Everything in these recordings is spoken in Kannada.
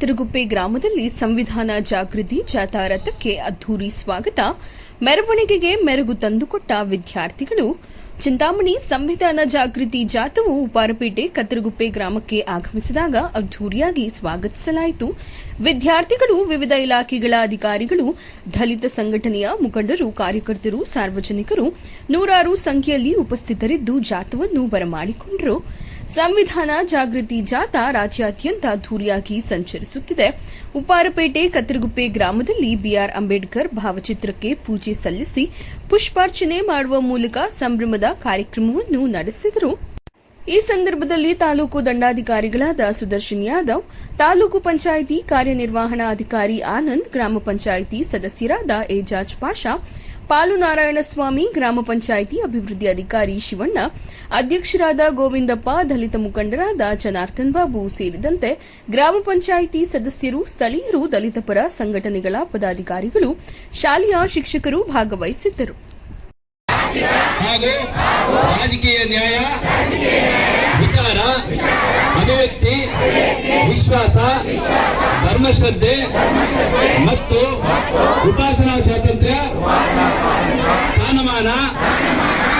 ತಿರುಗುಪ್ಪೆ ಗ್ರಾಮದಲ್ಲಿ ಸಂವಿಧಾನ ಜಾಗೃತಿ ಜಾಥಾ ರಥಕ್ಕೆ ಅದ್ದೂರಿ ಸ್ವಾಗತ. ಮೆರವಣಿಗೆಗೆ ಮೆರುಗು ತಂದುಕೊಟ್ಟ ವಿದ್ಯಾರ್ಥಿಗಳು, ಚಿಂತಾಮಣಿ ಸಂವಿಧಾನ ಜಾಗೃತಿ ಜಾಥವು ಉಪಾರಪೇಟೆ ಕತ್ತರಗುಪ್ಪೆ ಗ್ರಾಮಕ್ಕೆ ಆಗಮಿಸಿದಾಗ ಅದ್ದೂರಿಯಾಗಿ ಸ್ವಾಗತಿಸಲಾಯಿತು. ವಿದ್ಯಾರ್ಥಿಗಳು, ವಿವಿಧ ಇಲಾಖೆಗಳ ಅಧಿಕಾರಿಗಳು, ದಲಿತ ಸಂಘಟನೆಯ ಮುಖಂಡರು, ಕಾರ್ಯಕರ್ತರು, ಸಾರ್ವಜನಿಕರು ನೂರಾರು ಸಂಖ್ಯೆಯಲ್ಲಿ ಉಪಸ್ಥಿತರಿದ್ದು ಜಾಥವನ್ನು ಬರಮಾಡಿಕೊಂಡರು. ಸಂವಿಧಾನ ಜಾಗೃತಿ ಜಾಥಾ ರಾಜ್ಯಾದ್ಯಂತ ಧೂರಿಯಾಗಿ ಸಂಚರಿಸುತ್ತಿದೆ. ಉಪ್ಪಾರಪೇಟೆ ಕತ್ತರಗುಪ್ಪೆ ಗ್ರಾಮದಲ್ಲಿ ಬಿಆರ್ ಅಂಬೇಡ್ಕರ್ ಭಾವಚಿತ್ರಕ್ಕೆ ಪೂಜೆ ಸಲ್ಲಿಸಿ ಪುಷ್ಪಾರ್ಚನೆ ಮಾಡುವ ಮೂಲಕ ಸಂಭ್ರಮದ ಕಾರ್ಯಕ್ರಮವನ್ನು ನಡೆಸಿದರು. ಈ ಸಂದರ್ಭದಲ್ಲಿ ತಾಲೂಕು ದಂಡಾಧಿಕಾರಿಗಳಾದ ಸುದರ್ಶನ್ ಯಾದವ್, ತಾಲೂಕು ಪಂಚಾಯಿತಿ ಕಾರ್ಯನಿರ್ವಹಣಾಧಿಕಾರಿ ಆನಂದ್, ಗ್ರಾಮ ಪಂಚಾಯಿತಿ ಸದಸ್ಯರಾದ ಏಜಾಜ್ ಪಾಷಾ, ಪಾಲು ನಾರಾಯಣಸ್ವಾಮಿ, ಗ್ರಾಮ ಪಂಚಾಯಿತಿ ಅಭಿವೃದ್ಧಿ ಅಧಿಕಾರಿ ಶಿವಣ್ಣ, ಅಧ್ಯಕ್ಷರಾದ ಗೋವಿಂದಪ್ಪ, ದಲಿತ ಮುಖಂಡರಾದ ಜನಾರ್ದನ್ ಬಾಬು ಸೇರಿದಂತೆ ಗ್ರಾಮ ಪಂಚಾಯಿತಿ ಸದಸ್ಯರು, ಸ್ಥಳೀಯರು, ದಲಿತ ಪರ ಸಂಘಟನೆಗಳ ಪದಾಧಿಕಾರಿಗಳು, ಶಾಲೆಯ ಶಿಕ್ಷಕರು ಭಾಗವಹಿಸಿದ್ದರು. ರಾಜಕೀಯ ನ್ಯಾಯ ವಿಶ್ವಾಸ ಧರ್ಮಶ್ರದ್ಧೆ ಮತ್ತು ಉಪಾಸನಾ ಸ್ವಾತಂತ್ರ್ಯ ಸ್ಥಾನಮಾನ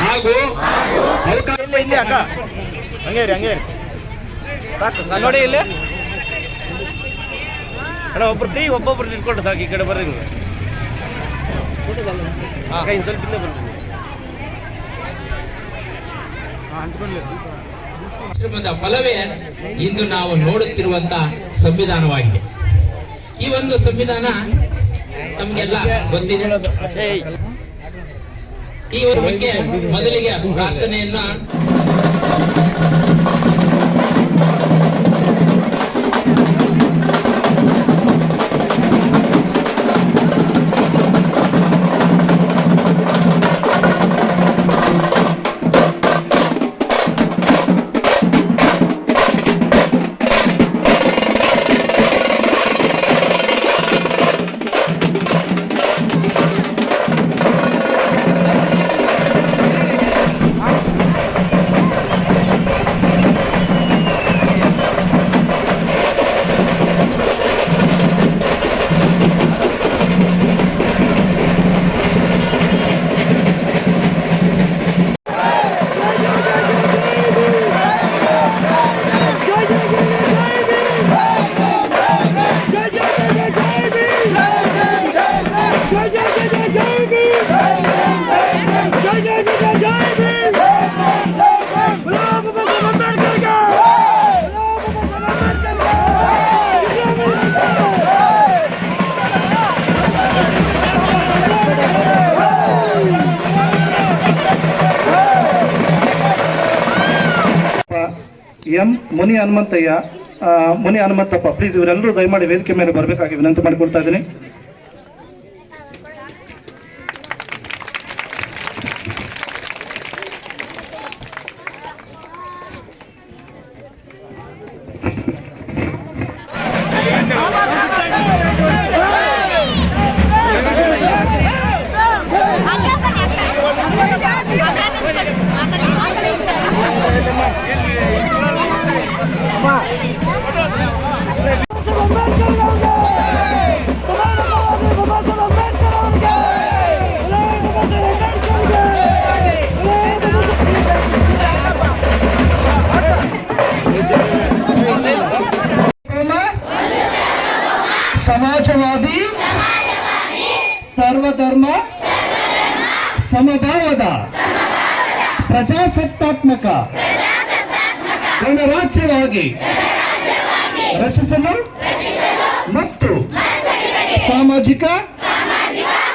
ಹಾಗೂ. ನೋಡಿ ಇಲ್ಲಿ. ಅಣ್ಣ ಒಬ್ರು ಟೀ ಒಬ್ಬೊಬ್ರು ನಿಂತ್ಕೊಂಡು ಸಾಕು ಈ ಕಡೆ ಬರ್ರಿ ನೀವು. ಹಾಂ ಇನ್ನು ಸ್ವಲ್ಪ ಇಲ್ಲೇ ಬರ್ರಿ ಶ್ರಮದ ಫಲವೇ ಇಂದು ನಾವು ನೋಡುತ್ತಿರುವಂತ ಸಂವಿಧಾನವಾಗಿದೆ. ಈ ಒಂದು ಸಂವಿಧಾನ ತಮಗೆಲ್ಲ ಗೊತ್ತಿದೆ. ಈ ಬಗ್ಗೆ ಮೊದಲಿಗೆ ಪ್ರಾರ್ಥನೆಯನ್ನ ಎಂ ಮುನಿ ಹನುಮಂತಯ್ಯ ಮುನಿ ಹನುಮಂತಪ್ಪ ಪ್ಲೀಸ್ ಇವರೆಲ್ಲರೂ ದಯಮಾಡಿ ವೇದಿಕೆ ಮೇಲೆ ಬರಬೇಕಾಗಿ ವಿನಂತಿ ಮಾಡಿಕೊಳ್ತಾ ಇದ್ದೀನಿ. ಸಮಾಜವಾದಿ ಸರ್ವಧರ್ಮ ಸಮಭಾವದ ಪ್ರಜಾಸತ್ತಾತ್ಮಕ ಗಣರಾಜ್ಯವಾಗಿ ರಚಿಸಲು ಮತ್ತು ಸಾಮಾಜಿಕ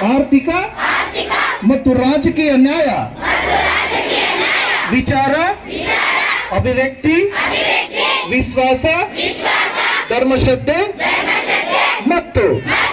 ಆರ್ಥಿಕ ಮತ್ತು ರಾಜಕೀಯ ನ್ಯಾಯ ವಿಚಾರ ಅಭಿವ್ಯಕ್ತಿ ವಿಶ್ವಾಸ ಧರ್ಮಶ್ರದ್ಧೆ ಮತ್ತು